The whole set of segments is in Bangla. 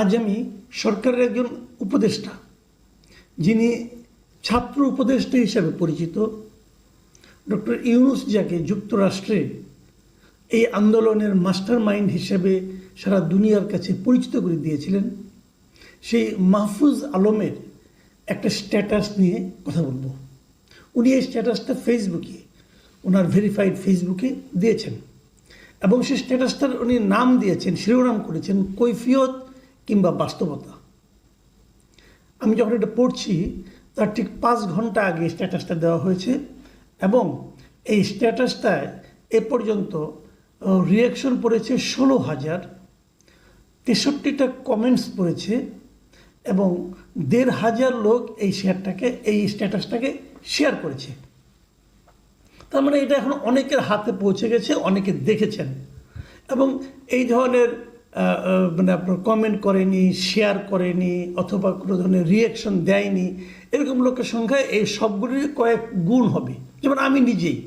আজ আমি সরকারের একজন উপদেষ্টা, যিনি ছাত্র উপদেষ্টা হিসাবে পরিচিত, ডক্টর ইউনুস যাকে যুক্তরাষ্ট্রে এই আন্দোলনের মাস্টার মাইন্ড হিসেবে সারা দুনিয়ার কাছে পরিচিত করে দিয়েছিলেন। সেই মাহফুজ আলমের একটা স্ট্যাটাস নিয়ে কথা বলব। উনি এই স্ট্যাটাসটা ফেসবুকে, ওনার ভেরিফাইড ফেসবুকে দিয়েছেন। এবং সেই স্ট্যাটাসটার উনি নাম দিয়েছেন, শিরোনাম করেছেন, কৈফিয়ত কিংবা বাস্তবতা। আমি যখন এটা পড়ছি, তার ঠিক পাঁচ ঘণ্টা আগে স্ট্যাটাসটা দেওয়া হয়েছে এবং এই স্ট্যাটাসটায় এ পর্যন্ত রিয়াকশন পড়েছে ষোলো হাজার, তেষট্টিটা কমেন্টস পড়েছে এবং দেড় হাজার লোক এই শেয়ারটাকে এই স্ট্যাটাসটাকে শেয়ার করেছে। তার মানে এটা এখন অনেকের হাতে পৌঁছে গেছে, অনেকে দেখেছেন। এবং এই ধরনের মানে আপনার কমেন্ট করেনি শেয়ার করেনি, অথবা কোনো ধরনের রিয়াকশন দেয়নি, এরকম লোকের সংখ্যা এই সবগুলির কয়েক গুণ হবে। যেমন আমি নিজেই,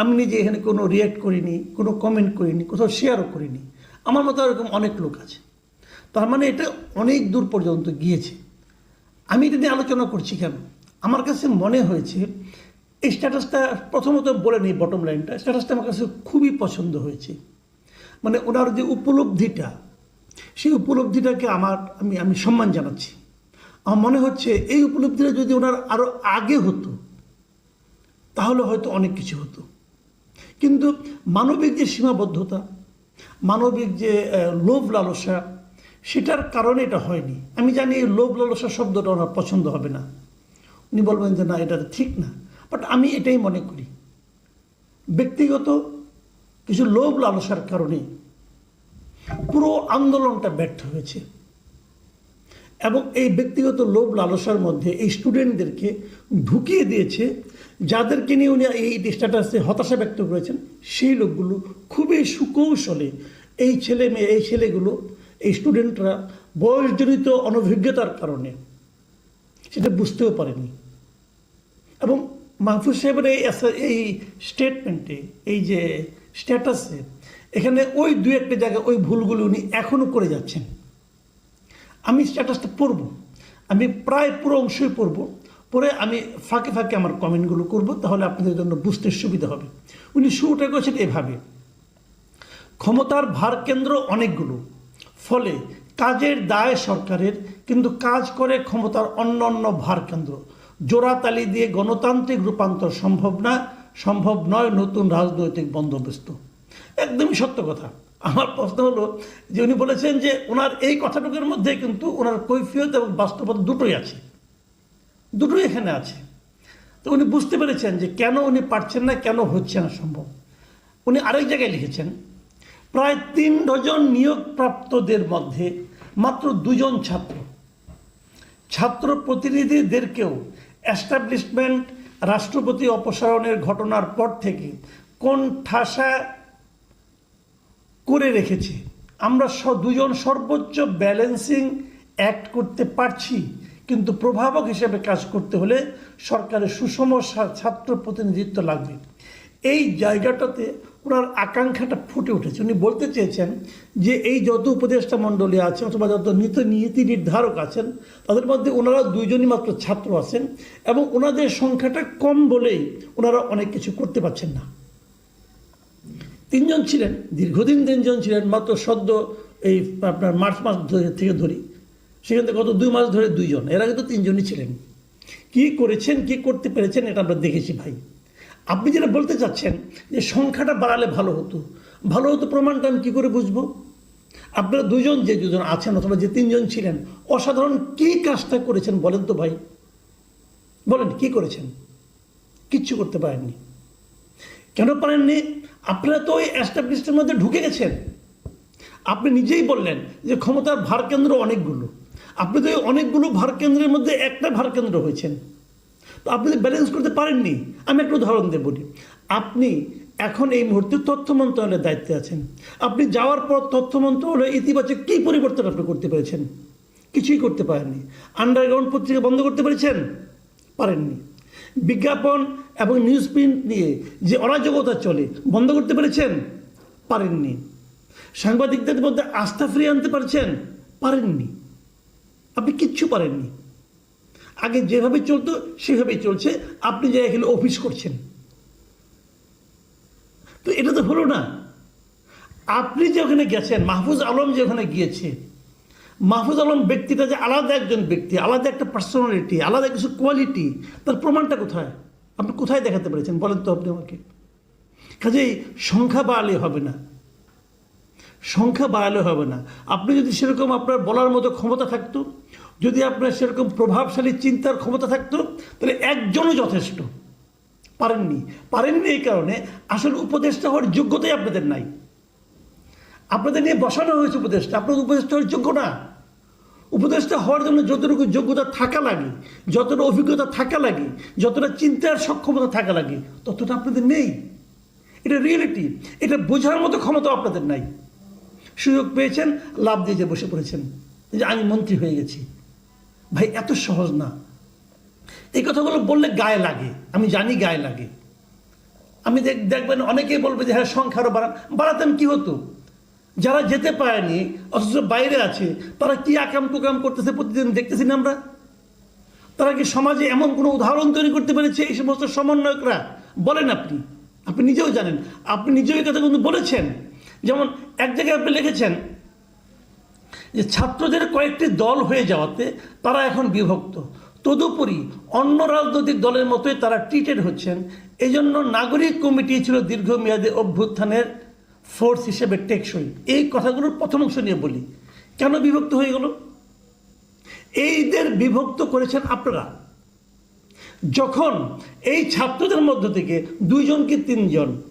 আমি নিজে এখানে কোনো রিয়াক্ট করিনি, কোনো কমেন্ট করিনি, কোথাও শেয়ারও করিনি। আমার মতো এরকম অনেক লোক আছে। তার মানে এটা অনেক দূর পর্যন্ত গিয়েছে। আমি এটা নিয়ে আলোচনা করছি কেন? আমার কাছে মনে হয়েছে, এই স্ট্যাটাসটা প্রথমত বলে নিই বটম লাইনটা স্ট্যাটাসটা আমার কাছে খুবই পছন্দ হয়েছে। মানে ওনার যে উপলব্ধিটা সেই উপলব্ধিটাকে আমার, আমি আমি সম্মান জানাচ্ছি। আমার মনে হচ্ছে এই উপলব্ধিটা যদি ওনার আরও আগে হতো, তাহলে হয়তো অনেক কিছু হতো। কিন্তু মানবিক যে সীমাবদ্ধতা, মানবিক যে লোভ লালসা, সেটার কারণে এটা হয়নি। আমি জানি এই লোভ লালসা শব্দটা ওনার পছন্দ হবে না। উনি বলবেন যে না, এটা ঠিক না। বাট আমি এটাই মনে করি। ব্যক্তিগত কিছু লোভ লালসার কারণে পুরো আন্দোলনটা ব্যর্থ হয়েছে। এবং এই ব্যক্তিগত লোভ লালসার মধ্যে এই স্টুডেন্টদেরকে ঢুকিয়ে দিয়েছে, যাদেরকে নিয়ে উনি এই স্ট্যাটাসে হতাশা ব্যক্ত করেছেন, সেই লোকগুলো খুবই সুকৌশলে এই ছেলে মেয়ে, এই ছেলেগুলো, এই স্টুডেন্টরা বয়সজনিত অনভিজ্ঞতার কারণে সেটা বুঝতেও পারেনি। এবং মাহফুজ সাহেবের এই এই স্টেটমেন্টে এই যে স্ট্যাটাসে এখানে ওই দু একটা জায়গায় ওই ভুলগুলো উনি এখনও করে যাচ্ছেন। আমি স্ট্যাটাসটা পড়ব। আমি প্রায় পুরো অংশই পড়ব। পরে আমি ফাঁকে ফাঁকে আমার কমেন্টগুলো করব, তাহলে আপনাদের জন্য বুঝতে সুবিধা হবে। উনি শুরুটা করেছেন এভাবে। ক্ষমতার ভার কেন্দ্র অনেকগুলো। ফলে কাজের দায় সরকারের, কিন্তু কাজ করে ক্ষমতার অন্য অন্য ভার কেন্দ্র। জোড়াতালি দিয়ে গণতান্ত্রিক রূপান্তর সম্ভব না, সম্ভব নয় নতুন রাজনৈতিক বন্দোবস্ত। একদমই সত্য কথা। আমার প্রশ্ন হলো, যে উনি বলেছেন যে ওনার এই কথাটুকুর মধ্যে কিন্তু ওনার কৈফিয়ত এবং বাস্তবতা দুটোই আছে। দুটোই এখানে আছে। তো উনি বুঝতে পেরেছেন যে কেন উনি পারছেন না, কেন হচ্ছে না সম্ভব। উনি আরেক জায়গায় লিখেছেন, প্রায় তিন ডজন নিয়োগপ্রাপ্তদের মধ্যে মাত্র দুজন ছাত্র। ছাত্র প্রতিনিধিদেরকেও অ্যাস্টাবলিশমেন্ট রাষ্ট্রপতি অপসারণের ঘটনার পর থেকে কোন ঠাসা করে রেখেছে। আমরা দুজন সর্বোচ্চ ব্যালেন্সিং অ্যাক্ট করতে পারছি, কিন্তু প্রভাবক হিসেবে কাজ করতে হলে সরকারের সুষম ছাত্র প্রতিনিধিত্ব লাগবে। এই জায়গাটাতে ওনার আকাঙ্ক্ষাটা ফুটে উঠেছে। উনি বলতে চেয়েছেন যে এই যত উপদেষ্টা মণ্ডলী আছে অথবা যত নীতি নীতি নির্ধারক আছেন, তাদের মধ্যে ওনারা দুইজনই মাত্র ছাত্র আছেন এবং ওনাদের সংখ্যাটা কম বলেই ওনারা অনেক কিছু করতে পারছেন না। তিনজন ছিলেন, দীর্ঘদিন তিনজন ছিলেন, মাত্র সদ্য এই আপনার মার্চ মাস থেকে ধরি। সেখান থেকে গত দুই মাস ধরে দুইজন, এর আগে তো তিনজনই ছিলেন। কি করেছেন, কি করতে পেরেছেন, এটা আমরা দেখেছি ভাই। আপনি যেটা বলতে চাচ্ছেন যে সংখ্যাটা বাড়ালে ভালো হতো। ভালো হতো প্রমাণটা আমি কী করে বুঝব? আপনারা দুজন যে দুজন আছেন অথবা যে তিনজন ছিলেন, অসাধারণ কী কাজটা করেছেন বলেন তো ভাই। বলেন, কি করেছেন? কিচ্ছু করতে পারেননি। কেন পারেননি আপনারা তো ওই অ্যাস্টাবলিশমেন্টের মধ্যে ঢুকে গেছেন। আপনি নিজেই বললেন যে ক্ষমতার ভারকেন্দ্র অনেকগুলো। আপনি তো অনেকগুলো ভারকেন্দ্রের মধ্যে একটা ভারকেন্দ্র হয়েছেন। তো আপনি তো ব্যালেন্স করতে পারেননি। আমি একটা উদাহরণ দেব বলি। আপনি এখন এই মুহূর্তে তথ্য মন্ত্রণালয়ের দায়িত্বে আছেন। আপনি যাওয়ার পর তথ্য মন্ত্রণালয়ে ইতিবাচক কী পরিবর্তন আপনি করতে পেরেছেন? কিছুই করতে পারেননি। আন্ডারগ্রাউন্ড পত্রিকা বন্ধ করতে পেরেছেন? পারেননি। বিজ্ঞাপন এবং নিউজ প্রিন্ট নিয়ে যে অরাজকতা চলে, বন্ধ করতে পেরেছেন? পারেননি। সাংবাদিকদের মধ্যে আস্থা ফিরিয়ে আনতে পারছেন? পারেননি। আপনি কিচ্ছু পারেননি। আগে যেভাবে চলতো, সেভাবেই চলছে। আপনি যে এখানে অফিস করছেন। তো এটা তো হলো না। আপনি যে ওখানে গেছেন, মাহফুজ আলম যে ওখানে গিয়েছে মাহফুজ আলম ব্যক্তিটা যে আলাদা একজন ব্যক্তি, আলাদা একটা পার্সোনালিটি আলাদা কিছু কোয়ালিটি তার প্রমাণটা কোথায়? আপনি কোথায় দেখাতে পেরেছেন? বলেন তো আপনি আমাকে। কাজেই সংখ্যা বাড়ালে হবে না। সংখ্যা বাড়ালে হবে না। আপনি যদি সেরকম আপনার বলার মতো ক্ষমতা থাকতো, যদি আপনার সেরকম প্রভাবশালী চিন্তার ক্ষমতা থাকতো, তাহলে একজনও যথেষ্ট। পারেননি। পারেননি এই কারণে আসলে উপদেষ্টা হওয়ার যোগ্যতাই আপনাদের নাই। আপনাদের নিয়ে বসানো হয়েছে উপদেষ্টা। আপনাদের উপদেষ্টা হওয়ার যোগ্য না। উপদেষ্টা হওয়ার জন্য যতটুকু যোগ্যতা থাকা লাগে, যতটা অভিজ্ঞতা থাকা লাগে, যতটা চিন্তার সক্ষমতা থাকা লাগে, ততটা আপনাদের নেই। এটা রিয়েলিটি এটা বোঝার মতো ক্ষমতা আপনাদের নাই। সুযোগ পেয়েছেন, লাভ দিয়ে যে বসে পড়েছেন। যে আমি মন্ত্রী হয়ে গেছি। ভাই, এত সহজ না। এই কথাগুলো বললে গায়ে লাগে। আমি জানি গায়ে লাগে। আমি দেখ- দেখবেন অনেকেই বলবে যে হ্যাঁ সংখ্যা আরও বাড়ান বাড়াতেন কি হতো? যারা যেতে পারেনি, অথচ বাইরে আছে, তারা কি আকাম কুকাম করতেছে প্রতিদিন দেখতেছি না আমরা? তারা কি সমাজে এমন কোনো উদাহরণ তৈরি করতে পেরেছে এই সমস্ত সমন্বয়করা? বলেন আপনি। আপনি নিজেও জানেন। আপনি নিজেও এই কথা কিন্তু বলেছেন। যেমন এক জায়গায় আপনি লিখেছেন যে ছাত্রদের কয়েকটি দল হয়ে যাওয়াতে তারা এখন বিভক্ত। তদুপরি অন্য রাজনৈতিক দলের মতোই তারা ট্রিটেড হচ্ছেন। এই জন্য নাগরিক কমিটি ছিল দীর্ঘমেয়াদী অভ্যুত্থানের ফোর্স হিসেবে টেকসই। এই কথাগুলোর প্রথম অংশ নিয়ে বলি। কেন বিভক্ত হয়ে গেল? এইদের বিভক্ত করেছেন আপনারা। যখন এই ছাত্রদের মধ্য থেকে দুইজন কি তিনজন?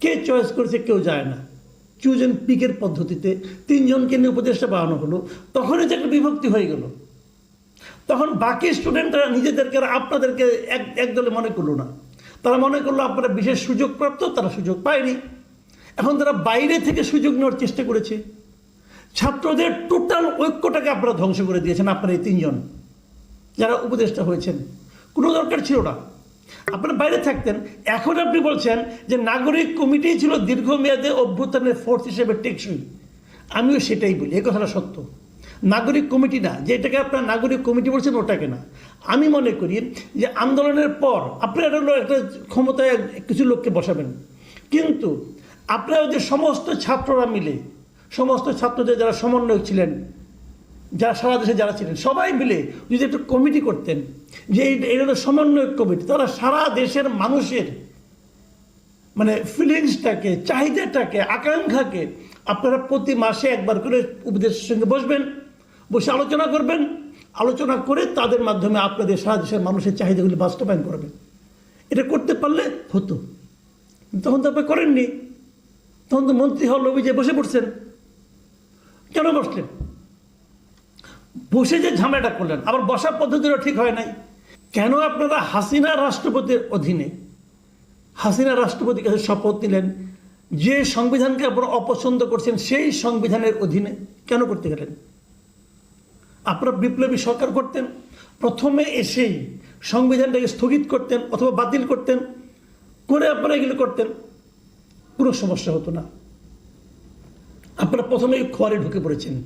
কে চয়েস করেছে কেউ যায় না। চুজ অ্যান্ড পিকের পদ্ধতিতে তিনজনকে নিয়ে উপদেষ্টা বানানো হলো। তখনই যে একটা বিভক্তি হয়ে গেল। তখন বাকি স্টুডেন্টরা নিজেদেরকে আপনাদেরকে এক একদলে মনে করল না। তারা মনে করল আপনারা বিশেষ সুযোগ প্রাপ্ত তারা সুযোগ পায়নি। এখন তারা বাইরে থেকে সুযোগ নেওয়ার চেষ্টা করেছে। ছাত্রদের টোটাল ঐক্যটাকে আপনারা ধ্বংস করে দিয়েছেন, আপনারা এই তিনজন। যারা উপদেষ্টা হয়েছেন। কোনো দরকার ছিল না। আপনারা বাইরে থাকতেন। এখন আপনি বলছেন যে নাগরিক কমিটি ছিল দীর্ঘমেয়াদে অভ্যুত্থানের ফোর্স হিসেবে টেকসই। আমিও সেটাই বলি, এই কথাটা সত্য। নাগরিক কমিটি না যেটাকে আপনার নাগরিক কমিটি বলছেন ওটাকে না। আমি মনে করি যে আন্দোলনের পর আপনারা হলো একটা ক্ষমতায় কিছু লোককে বসাবেন। কিন্তু আপনারা যে সমস্ত ছাত্ররা মিলে, সমস্ত ছাত্রদের যারা সমন্বয়ক ছিলেন, যারা সারা দেশে যারা ছিলেন, সবাই মিলে যদি একটা কমিটি করতেন, যে এটা সমন্বয়ক কমিটি তারা সারা দেশের মানুষের মানে ফিলিংসটাকে চাহিদাটাকে, আকাঙ্ক্ষাকে আপনারা প্রতি মাসে একবার করে উপদেশের সঙ্গে বসবেন, বসে আলোচনা করবেন, আলোচনা করে তাদের মাধ্যমে আপনাদের সারা দেশের মানুষের চাহিদাগুলি বাস্তবায়ন করবেন। এটা করতে পারলে হতো। তখন তো আপনি করেননি। তখন তো মন্ত্রী হল অভিযোগে বসে পড়ছেন, কেন বসলেন? বসে যে ঝামেলাটা করলেন, আবার বসার পদ্ধতিটা ঠিক হয় নাই। কেন আপনারা হাসিনা রাষ্ট্রপতির অধীনে, হাসিনা রাষ্ট্রপতির কাছে শপথ নিলেন, যে সংবিধানকে আপনারা অপছন্দ করছেন, সেই সংবিধানের অধীনে কেন করতে গেলেন? আপনারা বিপ্লবী সরকার করতেন, প্রথমে এসেই সংবিধানটাকে স্থগিত করতেন অথবা বাতিল করতেন, করে আপনারা এগুলো করতেন। কোনো সমস্যা হতো না। আপনারা প্রথমেই খোয়ারে ঢুকে পড়েছেন।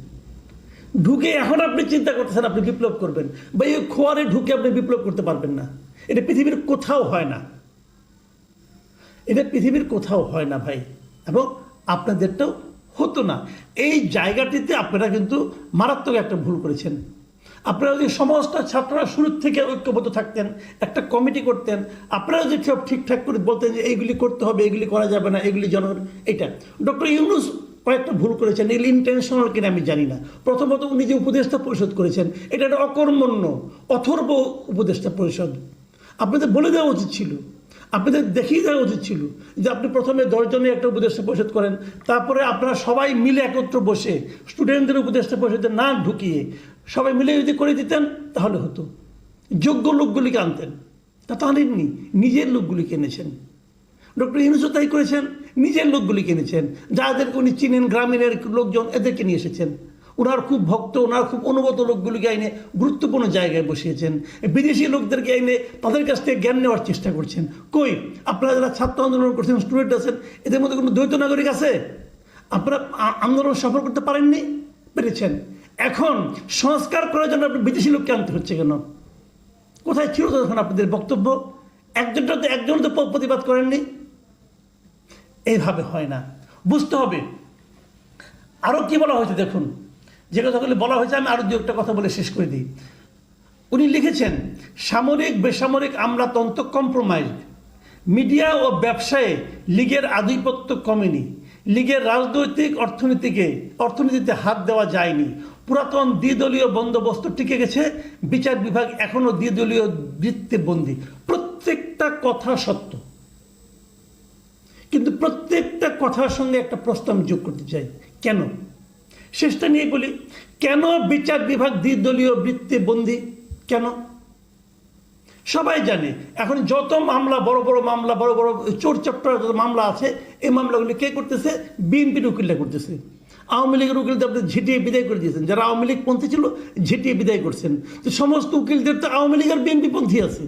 ঢুকে এখন আপনি চিন্তা করতেছেন, আপনি বিপ্লব করবেন। বা এই খোয়ারে ঢুকে আপনি বিপ্লব করতে পারবেন না। এটা পৃথিবীর কোথাও হয় না। এটা পৃথিবীর কোথাও হয় না ভাই। এবং আপনাদেরটাও হতো না। এই জায়গাটিতে আপনারা কিন্তু মারাত্মক একটা ভুল করেছেন। আপনারা যদি সমস্ত ছাত্ররা শুরুর থেকে ঐক্যবদ্ধ থাকতেন, একটা কমিটি করতেন, আপনারা যদি সব ঠিকঠাক করে বলতেন যে এইগুলি করতে হবে এগুলি করা যাবে না এগুলি জন এটা ডক্টর ইউনুস কয়েকটা ভুল করেছেন, এগুলি ইন্টেনশনাল কিনা আমি জানি না। প্রথমত উনি যে উপদেষ্টা পরিষদ করেছেন, এটা একটা অকর্মণ্য, অথর্ব উপদেষ্টা পরিষদ। আপনাদের বলে দেওয়া উচিত ছিল। আপনাদের দেখিয়ে দেওয়া উচিত ছিল যে আপনি প্রথমে দশজনের একটা উপদেষ্টা পরিষদ করেন, তারপরে আপনারা সবাই মিলে একত্র বসে স্টুডেন্টদের উপদেষ্টা পরিষদে না ঢুকিয়ে সবাই মিলে যদি করে দিতেন, তাহলে হতো। যোগ্য লোকগুলিকে আনতেন। তা তো আনেননি, নিজের লোকগুলিকে এনেছেন। ডক্টর ইউনুসও তাই করেছেন, নিজের লোকগুলি কিনেছেন যাদেরকে উনি চিনেন গ্রামীণের লোকজন এদেরকে নিয়ে এসেছেন। ওনার খুব ভক্ত, ওনার খুব অনুগত লোকগুলিকে আইনে গুরুত্বপূর্ণ জায়গায় বসিয়েছেন। বিদেশি লোকদেরকে আইনে তাদের কাছ থেকে জ্ঞান নেওয়ার চেষ্টা করছেন। কই, আপনারা যারা ছাত্র আন্দোলন করছেন স্টুডেন্ট আছেন, এদের মধ্যে কোনো দ্বৈত নাগরিক আছে? আপনারা আন্দোলন সফল করতে পারেননি? পেরেছেন। এখন সংস্কার করার জন্য আপনি বিদেশি লোককে আনতে হচ্ছে কেন? কোথায় ছিল তখন আপনাদের বক্তব্য? একজনটা তো একজন তো প্রতিবাদ করেননি। এইভাবে হয় না। বুঝতে হবে। আরও কি বলা হয়েছে দেখুন। যে কথাগুলি বলা হয়েছে, আমি আরও দু একটা কথা বলে শেষ করে দিই। উনি লিখেছেন, সামরিক, বেসামরিক আমলাতন্ত্র কম্প্রোমাইজড মিডিয়া ও ব্যবসায়ে লীগের আধিপত্য কমেনি। লীগের রাজনৈতিক অর্থনীতিকে, অর্থনীতিতে হাত দেওয়া যায়নি। পুরাতন দ্বিদলীয় বন্দোবস্ত টিকে গেছে, বিচার বিভাগ এখনও দ্বিদলীয় বৃত্তে বন্দী। প্রত্যেকটা কথা সত্য। কিন্তু প্রত্যেকটা কথার সঙ্গে একটা আমি যোগ করতে চাই। কেন? শেষটা নিয়ে বলি, কেন বিচার বিভাগ দ্বিদলীয় বৃত্তে বন্দী? কেন? সবাই জানে, এখন যত মামলা, বড় বড় মামলা, বড় বড় চোর চট্টর যত মামলা আছে, এই মামলাগুলি কে করতেছে? বিএনপির উকিলরা করতেছে। আওয়ামী লীগের উকিলদের আপনি ঝিটিয়ে বিদায় করে দিয়েছেন। যারা আওয়ামী লীগ পন্থী ছিল, ঝিটিয়ে বিদায় করছেন। তো সমস্ত উকিলদের তো আওয়ামী লীগের বিএনপি পন্থী আছে।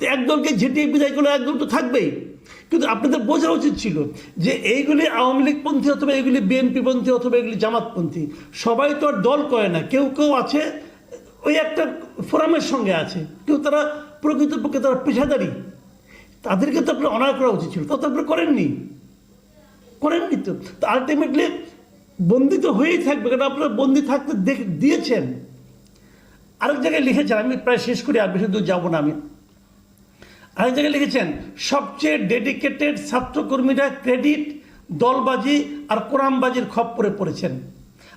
তো একদলকে ঝেঁটিয়ে বিদায় করলে একদল তো থাকবেই। কিন্তু আপনাদের বোঝা উচিত ছিল যে এইগুলি আওয়ামী লীগ পন্থী অথবা এগুলি বিএনপি পন্থী অথবা এগুলি জামাতপন্থী সবাই তো আর দল করে না, কেউ কেউ আছে, ওই একটা ফোরামের সঙ্গে আছে, কেউ তারা প্রকৃতপক্ষে তারা পেশাদারি। তাদেরকে তো আপনার অনার করা উচিত ছিল তা তো আপনি করেননি। করেননি তো। আলটিমেটলি বন্দি তো হয়েই থাকবে, কারণ আপনারা বন্দি থাকতে দেখ, দিয়েছেন। আরেক জায়গায় লিখেছেন, আমি প্রায় শেষ করি, আর বেশি দূর যাব না আমি। আরেক জায়গায় লিখেছেন, সবচেয়ে ডেডিকেটেড ছাত্রকর্মীরা ক্রেডিট দলবাজি আর কোরআনবাজির খপ্পরে পড়েছেন।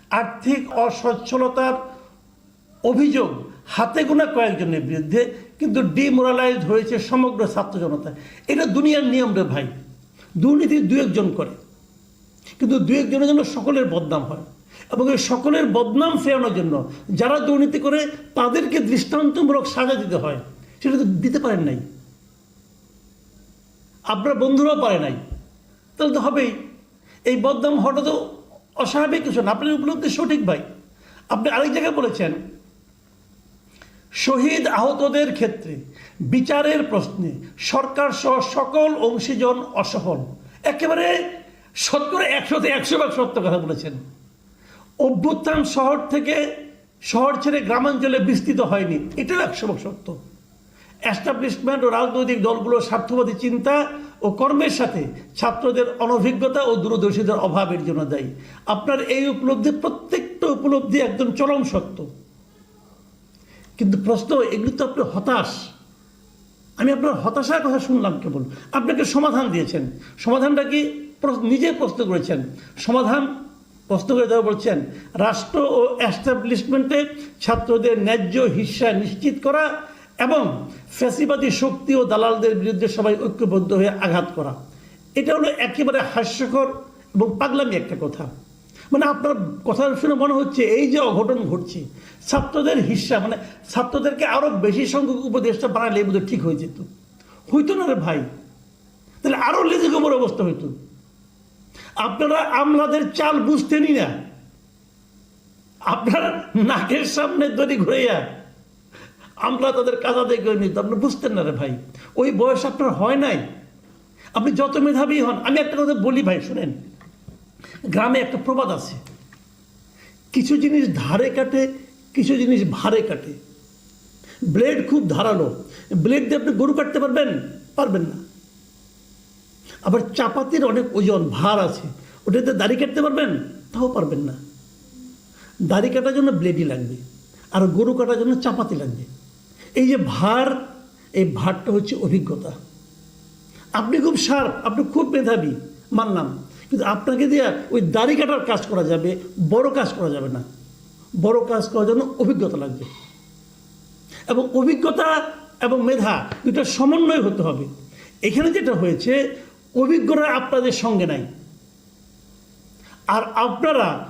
আর্থিক অসচ্ছলতার অভিযোগ হাতে গোনা কয়েকজনের বিরুদ্ধে কিন্তু ডিমোরালাইজড হয়েছে সমগ্র ছাত্র জনতা। এটা দুনিয়ার নিয়ম রে ভাই। দুর্নীতি দু একজন করে। কিন্তু দু একজনের জন্য সকলের বদনাম হয়। এবং এই সকলের বদনাম ফেরানোর জন্য যারা দুর্নীতি করে তাদেরকে দৃষ্টান্তমূলক সাজা দিতে হয়। সেটা তো দিতে পারেন নাই। আপনার বন্ধুরাও পারে নাই। তাহলে তো হবেই। এই বদনাম তো অস্বাভাবিক কিছু না। আপনার উপলব্ধি সঠিক ভাই। আপনি আরেক জায়গায় বলেছেন, শহীদ আহতদের ক্ষেত্রে বিচারের প্রশ্নে সরকার সহ সকল অংশীজন অসফল। একেবারে শতকরা একশোতে একশো ভাগ সত্য কথা বলেছেন। অভ্যুত্থান শহর থেকে শহর ছেড়ে গ্রামাঞ্চলে বিস্তৃত হয়নি। এটাও একশো ভাগ সত্য। অ্যাস্টাবলিশমেন্ট ও রাজনৈতিক দলগুলোর স্বার্থবাদী চিন্তা ও কর্মের সাথে ছাত্রদের অনভিজ্ঞতা ও দূরদর্শীদের অভাবের জন্য দায়ী। আপনার এই উপলব্ধি প্রত্যেকটা উপলব্ধি একদম চরম সত্য। কিন্তু প্রশ্ন, এগুলি তো আপনি হতাশ। আমি আপনার হতাশার কথা শুনলাম কেবল। আপনাকে সমাধান দিয়েছেন। সমাধানটা কি নিজে প্রশ্ন করেছেন? সমাধান প্রশ্ন করে দেওয়া বলছেন, রাষ্ট্র ও অ্যাস্টাবলিশমেন্টে ছাত্রদের ন্যায্য হিস্সা নিশ্চিত করা এবং ফ্যাসিবাদী শক্তি ও দালালদের বিরুদ্ধে সবাই ঐক্যবদ্ধ হয়ে আঘাত করা। এটা হলো একেবারে হাস্যকর এবং পাগলামি একটা কথা। মানে আপনার কথা শুনে মনে হচ্ছে এই যে অঘটন ঘটছে, ছাত্রদের হিস্সা মানে ছাত্রদেরকে আরও বেশি সংখ্যক উপদেশটা বানালে বোধহয় ঠিক হয়ে যেত। হইতো না রে ভাই। তাহলে আরও লেজে গোবর অবস্থা হইতো। আপনারা আমলাদের চাল বুঝতেনই না। আপনার নাকের সামনে দড়ি ঘুরাইয়া আমলা তাদের কাজা দেখে নিত আপনি বুঝতেন না রে ভাই। ওই বয়স আপনার হয় নাই। আপনি যত মেধাবী হন, আমি একটা কথা বলি ভাই, শুনেন। গ্রামে একটা প্রবাদ আছে। কিছু জিনিস ধারে কাটে, কিছু জিনিস ভারে কাটে। ব্লেড খুব ধারালো। ব্লেড দিয়ে আপনি গরু কাটতে পারবেন? পারবেন না। আবার চাপাতির অনেক ওজন, ভার আছে। ওটাতে দাড়ি কাটতে পারবেন? তাও পারবেন না। দাড়ি কাটার জন্য ব্লেডই লাগবে। আর গরু কাটার জন্য চাপাতি লাগবে। এই যে ভার, এই ভারটা হচ্ছে অভিজ্ঞতা। আপনি খুব শার্প, আপনি খুব মেধাবী, মানলাম। কিন্তু আপনাকে দিয়ে ওই দাড়ি কাটার কাজ করা যাবে, বড় কাজ করা যাবে না। বড় কাজ করার জন্য অভিজ্ঞতা লাগবে। এবং অভিজ্ঞতা এবং মেধা দুটো সমন্বয় হতে হবে। এখানে যেটা হয়েছে, অভিজ্ঞরা আপনাদের সঙ্গে নাই। আর আপনারা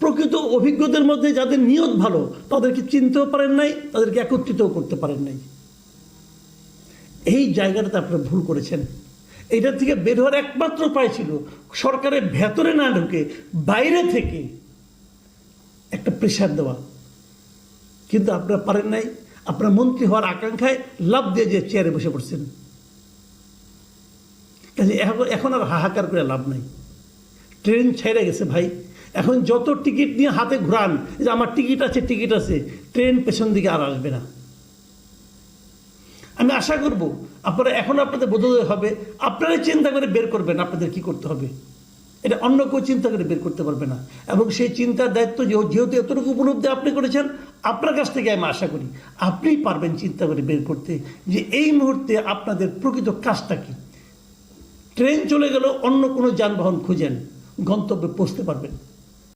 প্রকৃত অভিজ্ঞদের মধ্যে যাদের নিয়ত ভালো, তাদেরকে চিনতেও পারেন নাই, তাদেরকে একত্রিতও করতে পারেন নাই। এই জায়গাটাতে আপনারা ভুল করেছেন। এটা থেকে বের হওয়ার একমাত্র উপায় ছিল সরকারের ভেতরে না ঢুকে বাইরে থেকে একটা প্রেশার দেওয়া। কিন্তু আপনারা পারেন নাই, আপনার মন্ত্রী হওয়ার আকাঙ্ক্ষায় লাভ দিয়ে যে চেয়ারে বসে পড়ছেন। কাজে এখন আর হাহাকার করে লাভ নাই। ট্রেন ছেড়ে গেছে ভাই। এখন যত টিকিট নিয়ে হাতে ঘুরান যে আমার টিকিট আছে টিকিট আছে, ট্রেন পেছন দিকে আর আসবে না। আমি আশা করব, আপনারা এখন আপনাদের বোধোদয় হবে, আপনারাই চিন্তা করে বের করবেন আপনাদের কি করতে হবে। এটা অন্য কেউ চিন্তা করে বের করতে পারবে না। এবং সেই চিন্তার দায়িত্ব যেহেতু এতটুকু উপলব্ধি আপনি করেছেন, আপনার কাছ থেকে আমি আশা করি আপনিই পারবেন চিন্তা করে বের করতে যে এই মুহূর্তে আপনাদের প্রকৃত কাজটা কি। ট্রেন চলে গেল অন্য কোনো যানবাহন খুঁজেন, গন্তব্যে পৌঁছতে পারবেন।